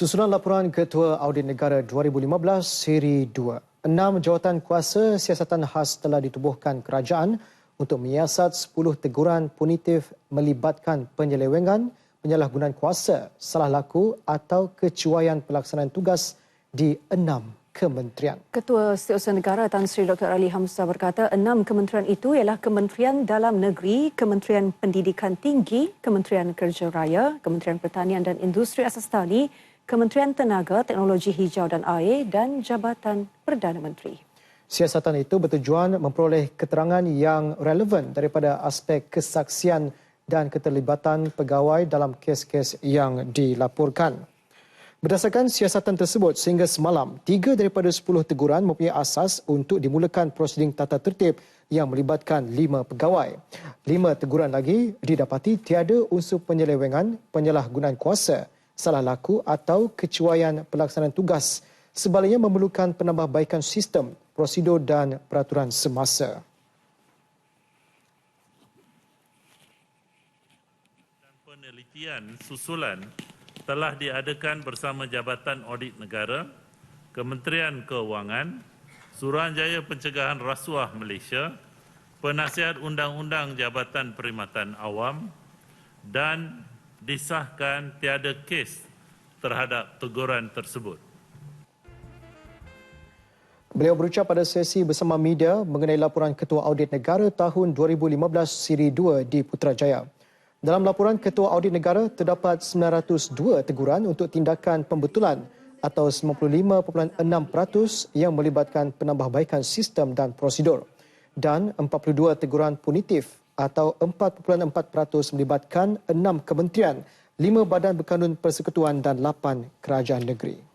Susulan laporan Ketua Audit Negara 2015 seri 2. Enam jawatan kuasa siasatan khas telah ditubuhkan kerajaan untuk menyiasat 10 teguran punitif melibatkan penyelewengan, penyalahgunaan kuasa, salah laku atau kecuaian pelaksanaan tugas di enam kementerian. Ketua Setiausaha Negara Tan Sri Dr. Ali Hamzah berkata enam kementerian itu ialah Kementerian Dalam Negeri, Kementerian Pendidikan Tinggi, Kementerian Kerja Raya, Kementerian Pertanian dan Industri Asas Tani, Kementerian Tenaga, Teknologi Hijau dan Air dan Jabatan Perdana Menteri. Siasatan itu bertujuan memperoleh keterangan yang relevan daripada aspek kesaksian dan keterlibatan pegawai dalam kes-kes yang dilaporkan. Berdasarkan siasatan tersebut, sehingga semalam, tiga daripada sepuluh teguran mempunyai asas untuk dimulakan prosiding tata tertib yang melibatkan lima pegawai. Lima teguran lagi didapati tiada unsur penyelewengan, penyalahgunaan kuasa, salah laku atau kecuaian pelaksanaan tugas. Sebaliknya memerlukan penambahbaikan sistem prosedur dan peraturan semasa. Penelitian susulan telah diadakan bersama Jabatan Audit Negara, Kementerian Keuangan, Suruhanjaya Pencegahan Rasuah Malaysia, Penasihat Undang-Undang Jabatan Perkhidmatan Awam dan disahkan tiada kes terhadap teguran tersebut. Beliau berucap pada sesi bersama media mengenai laporan Ketua Audit Negara tahun 2015 siri 2 di Putrajaya. Dalam laporan Ketua Audit Negara terdapat 902 teguran untuk tindakan pembetulan atau 95.6% yang melibatkan penambahbaikan sistem dan prosedur dan 42 teguran punitif atau 4.4% melibatkan 6 kementerian, 5 badan berkanun persekutuan dan 8 kerajaan negeri.